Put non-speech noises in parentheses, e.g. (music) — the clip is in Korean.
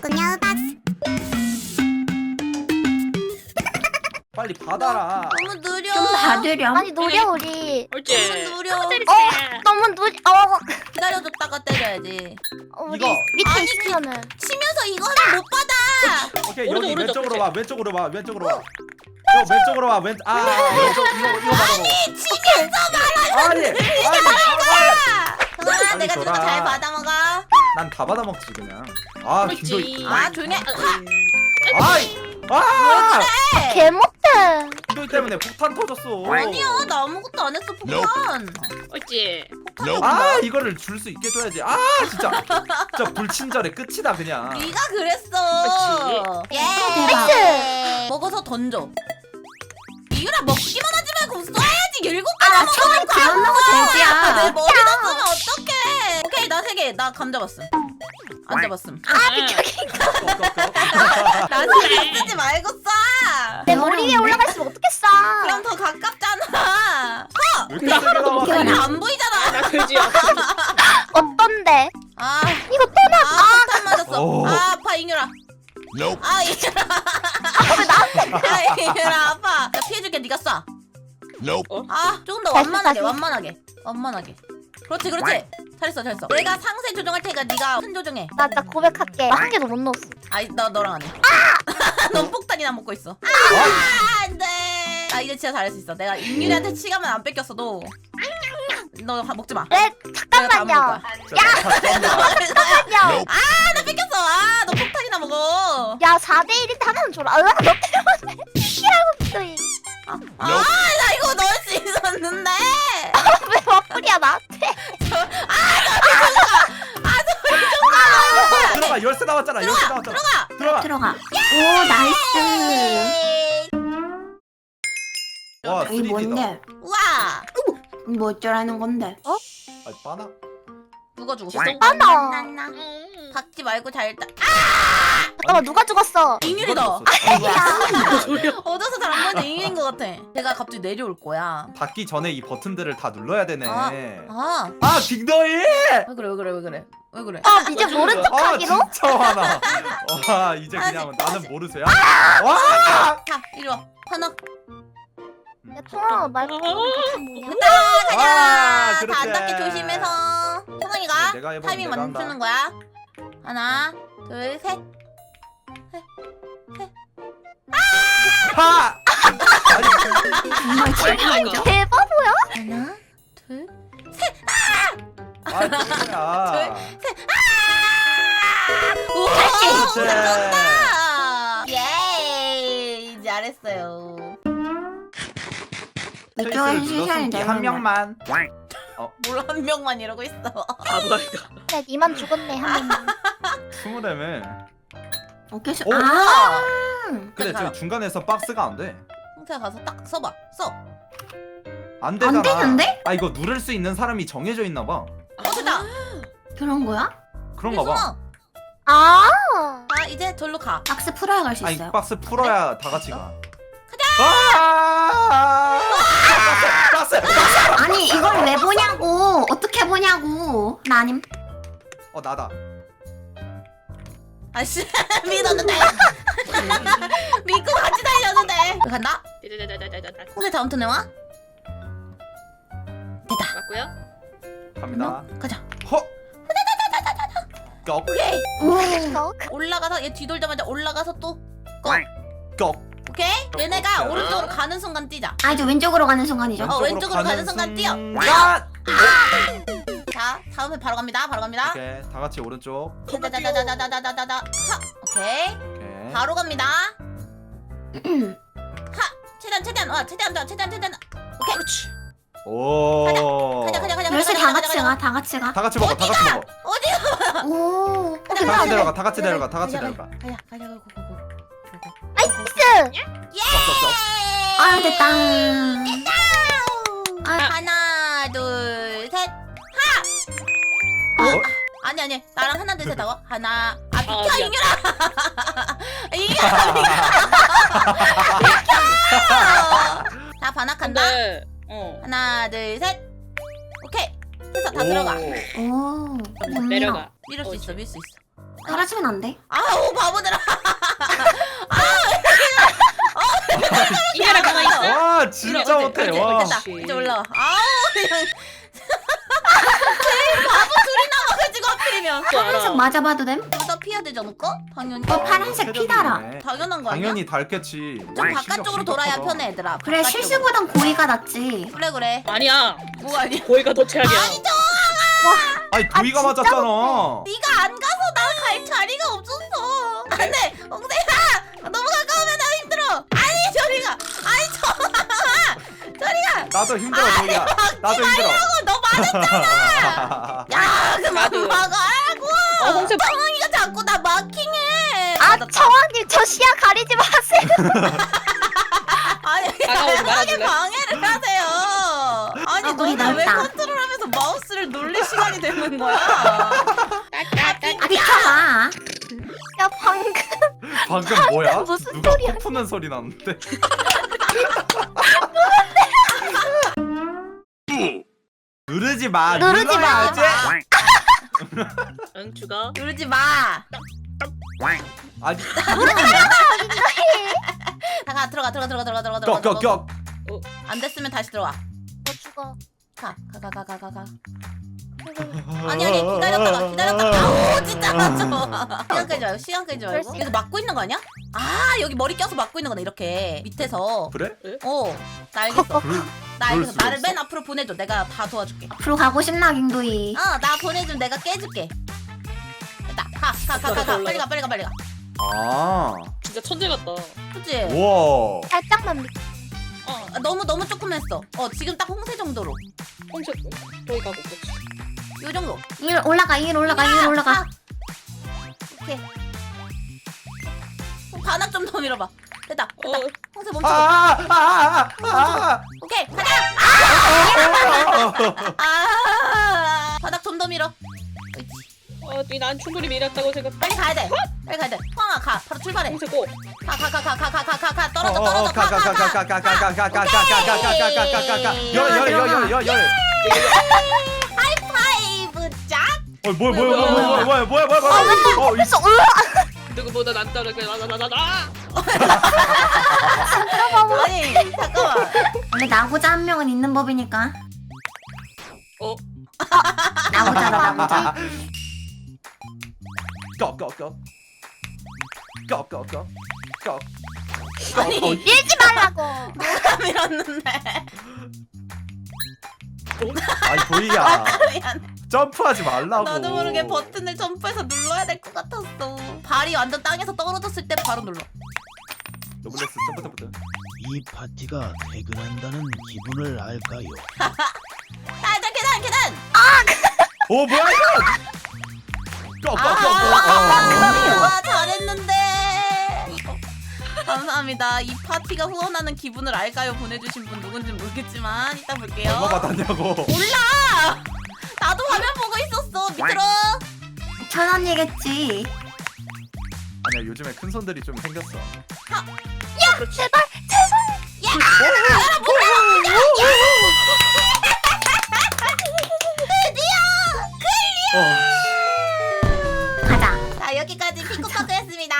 그녀 박스 빨리 받아라. 너무 느려. 좀 봐드렴. 아니 노려 우리 옳지. 너무 느려 때리세요. 어 너무 느려 어 기다려줬다가 때려야지. 어, 우리 이거. 밑에 아니, 있으면은 치면서 이거 하면 못 받아. 오케이 오른쪽, 여기 오른쪽, 왼쪽으로 그치? 와 왼쪽으로 와 왼쪽으로 와. 형 왼쪽으로 와 왼. 아 왼쪽 이거 이거 받아. 치면서 아니 아니 형아 내가 줘라. 주고 잘 받아먹어. 난다 받아 먹지 그냥. 아 그렇지. 김도희. 아 조용히 해. 아이 아 개 못해 김도희 때문에 폭탄 터졌어. 아니야 나 아무것도 안 했어 폭탄. 옳지. 아 이거를 줄 수 있게 줘야지. 아 진짜 (laughs) 진짜 불친절의 끝이다 그냥. 네가 그랬어. 예. 나이스. 먹어서 던져. 이유라 먹기만 하지 말고 쏴야지 일곱 개 아, 남았어. 처음에 그만 먹어 내 돼지야. 머리다 쏘면 어떡해. 오케이 나 세 개. 나 감 잡았음. 안 잡았음. 아, (laughs) 나 신경 쓰지 말고 쏴. 내 머리 위에 올라갔으면 어떻겠어 그럼 더 가깝잖아. 왜 이렇게 세게 나와? 그냥 안 보이잖아. 나 돼지야. (laughs) 어떤데 아, 이거 또 나. 아, 폭탄 맞았어. 오. 아, 아파 잉유라. 아, 잉유라. 아, (laughs) 잉유라 아파. 야, 피해줄게. 네가 쏴. 아, 조금 더 다시, 다시. 완만하게, 완만하게. 그렇지, 그렇지. 잘했어, 잘했어. 내가 상세 조정할 테니까 네가 큰 조정해. 나 진짜 고백할게 나한 개도 못 넣었어 아이, 나 너랑 안 해. (laughs) 넌 폭탄이나 먹고 있어. 아, 안 돼. 나 이제 진짜 잘할 수 있어. 내가 잉유리한테 치가면 안 뺏겼어도. 너 하- 먹지 마. 네 내가 다 먹을 거야. 잠깐만요 야! 잠깐만요 아, 나 뺏겼어. 아, 너 폭탄이나 먹어. 야 4대 1인데 하나는 줘라 으아 너 때문에 피라고 기도해 아, 나왔잖아. 열쇠 나왔잖아. 들어가. 들어가. 들어가. 오 나이스. 와이 3D다. 뭔데? 우와. 뭐 어쩌라는 건데? 아 빠나? 누가 죽었어? 하나 난나. 박지 말고 잘 따. 잠깐만 누가 죽었어 잉윤이 누가 너. 죽었어? 얻어서 (laughs) 잘안 보는데 잉윤인 것 같아. 제가 갑자기 내려올 거야. 닫기 전에 이 버튼들을 다 눌러야 되네. 아. 아, 아. 빅더이! 왜 그래 왜 그래 왜 그래 왜 그래? 아 이제 모른 아, 척하기로 진짜 화나. 와, 이제 아, 그냥 진짜. 나는 모르세요? 와! 자 이리 와. 하나. 야 통화 말고 뭐냐 가자. 아, 다 그렇지. 안 닿게 조심해서. 내가 해보면 타이밍 내가 한다. 멈추는 거야. 하나, 둘, 셋. 파! 대바보야 하나, 둘. 아, 뭐야. 우와, 그렇지. 아, 예이 잘했어요. 이쪽은 시간이 눌렀으면 한 명만. 뭘 한 명만 이러고 있어. 바보이다. 그래 니만 죽었네 한 명만 스물애매. 오케이. 오! 아. 근데 저 중간에서 박스가 안 돼. 형태 가서 딱 써봐. 써. 안 되잖아. 안 되는데? 아, 이거 누를 수 있는 사람이 정해져 있나 봐. 어 됐다. 그런 거야? 그런가 봐. 유승아. 아 아 이제 절로 가. 박스 풀어야 갈 수 아니, 있어요. 박스 풀어야 다 같이 가. 가자! 박스! 박스! 아니 이걸 왜 보냐고. 어떻게 보냐고. 나 아님. 어, 나다. 아씨 (laughs) 믿었는데. (laughs) 믿고 같이 달렸는데. 간다. 홍대 다음 턴에 와. 됐다. 맞고요. 갑니다. 가자. 허! 꺽! 오케이. 오. 너 올라가서 얘 뒤돌자마자 올라가서 또. 꺽! 오케이. 얘네가 오케이. 오른쪽으로 가는 순간 뛰자. 아 이제 왼쪽으로 가는 순간이죠. 어, 왼쪽으로 가는 순간 뛰어. 순간! 자 다음에 바로 갑니다. 바로 갑니다. 오케이, 다 같이 오른쪽. 다다다다다다다다다다. 하. 오케이. 오케이. 바로 갑니다. 하. 최대한 최대한 와 최대한 더 최대한 최대한. 오케이. 그렇지. 오. 가자 가자 가자. 열쇠 가자, 다 가자, 같이 가자. 가. 다 같이 가. 다 같이 먹어, 다 같이 어디가? 먹어. 어디가? 오. 다 같이 내려가, 다 같이 내려가, 다 같이 내려가. 가자 가자 가자 고고고. 나이스 쩍쩍쩍. 아 됐다. 아, 하나 둘 셋. 하. 어? 아니 아니 나랑 하나 둘셋 하고 하나 아 아, 비켜 미안. 이겨라 (laughs) 이겨라 (laughs) 비켜 다 반악한다. 근데 어. 어 하나, 둘, 셋. 오케이. 해서 다 들어가. 오. 음. 내려가. 밀을 수 있어, 밀 수 있어. 떨어지면 안 돼. 아우 바보들아. (laughs) (laughs) 이래라, 가만 있어. 와 진짜 못해 어때, 와. 됐다. 이제 올라와. 아우 그냥. (laughs) 제일 바보 둘이 남아가지고 하필이면. 또 알아. 한번 맞아봐도 됨? 피해야 되지 않을까? 당연히 어, 파란색 어, 피 달아. 당연한 거 아니야? 당연히 닳겠지. 좀 바깥쪽으로 돌아야 편해 얘들아 그래 바깥쪽으로. 실수보단 고의가 낫지 그래 그래 아니야 뭐 아니야 고의가 더 최악이야 아니죠 아니 도희가 아, 진짜? 맞았잖아. 네가 안 가서 나 갈 자리가 없었어 안돼 옥대야 너무 가까우면 나 힘들어 아니 저리가 아니 저 (laughs) 저리가 나도 힘들어 도희야. 나도 힘들어. 너 맞았잖아 (laughs) 야 그만 나도. 막아라고 어, 홍채- 뻥이 자꾸 나 마킹해. 아, 청왕님 저 시야 가리지 마세요. (laughs) 아니 당연하게 방해를 하세요. 아니 아, 너희 너나 왜 컨트롤하면서 마우스를 놀릴 시간이 되는 거야? 아 비켜봐. 야 방금 방금 뭐야? 무슨 누가 소리야? 푸는 소리 났는데. (laughs) 누르지 마. 누르지 마. 눌러야지. (laughs) 양추가 누르지 마. 아니 (laughs) 다가 들어가 들어가 들어가 들어가 들어가 들어가. 어, 안 됐으면 다시 들어와. 너 죽어. 가 가 가 가 가 가 가. 아. 아니 아니 기다렸다가 기다렸다가 아우 진짜 맞아. 시간 끌지 말고 시간 끌지 말고. 여기서 막고 있는 거 아니야? 아 여기 머리 껴서 막고 있는 거네 이렇게 밑에서. 그래? 어. 나 알겠어. 나 알겠어. 나를 맨 앞으로 보내줘. 내가 다 도와줄게. 앞으로 가고 싶나 김도희 어 나 보내주면 내가 깨줄게. 가, 가, 가, 가, 빨리 가, 빨리 가, 빨리 가. 아. 진짜 천재 같다. 그치? 우와. 살짝만 어. 어, 너무, 너무 조금 했어. 어, 지금 딱 홍세 정도로. 홍채 거기 가고 있겠지. 요 정도. 이리 올라가 이리 올라가 이리 아, 올라가 아. 오케이. 어, 가나 좀 더 밀어봐. 됐다. 됐다. 어, 홍세 아, 멈춰. 아아아아아. 오케이, 가자! 아! 아! 바닥 좀 더 밀어. 그치. 어, 난 충분히 밀었다고 생각. 빨리 가야 돼. 빨리 가야 돼. 포항아 가. 바로 출발해. 공세고. 가가 가 가 가 가 가 떨어져 떨어져 가 가 가 가 가 가 가 가 가 가 가 가 가 가 가 가 열열열열열열 하이파이브 짝. 어 뭐야 뭐야 뭐야 뭐야 뭐야 뭐야 뭐야 뭐야 어 있어 누구보다 난 따르게 나나나나. 아니 잠깐만. 원래 나고자 한 명은 있는 법이니까. 어? 나고자다 나고자. 꺼꺼꺼 꺼꺼꺼 꺼 아니. 꺼 밀지 말라고. (laughs) 누가 밀었는데? 아니 보이야. 미안. 점프하지 말라고. 나도 모르게 버튼을 점프해서 눌러야 될 것 같았어. 발이 완전 땅에서 떨어졌을 때 바로 눌러. 노블레스 점프 점프 이 파티가 퇴근한다는 기분을 알까요? (laughs) 아 일단 계단 계단! 오 뭐야 이거 꺼꺼꺼꺼 아, 와 잘했는데. (laughs) 감사합니다. 이 파티가 후원하는 기분을 알까요? 보내주신 분 누군지 모르겠지만 이따 볼게요. 얼마 받았냐고. 몰라! 나도 화면 보고 있었어. 밑으로 천 원이겠지. 아니야 요즘에 큰 손들이 좀 생겼어. 제발 어. 가자. 자 여기까지 핑크카드였습니다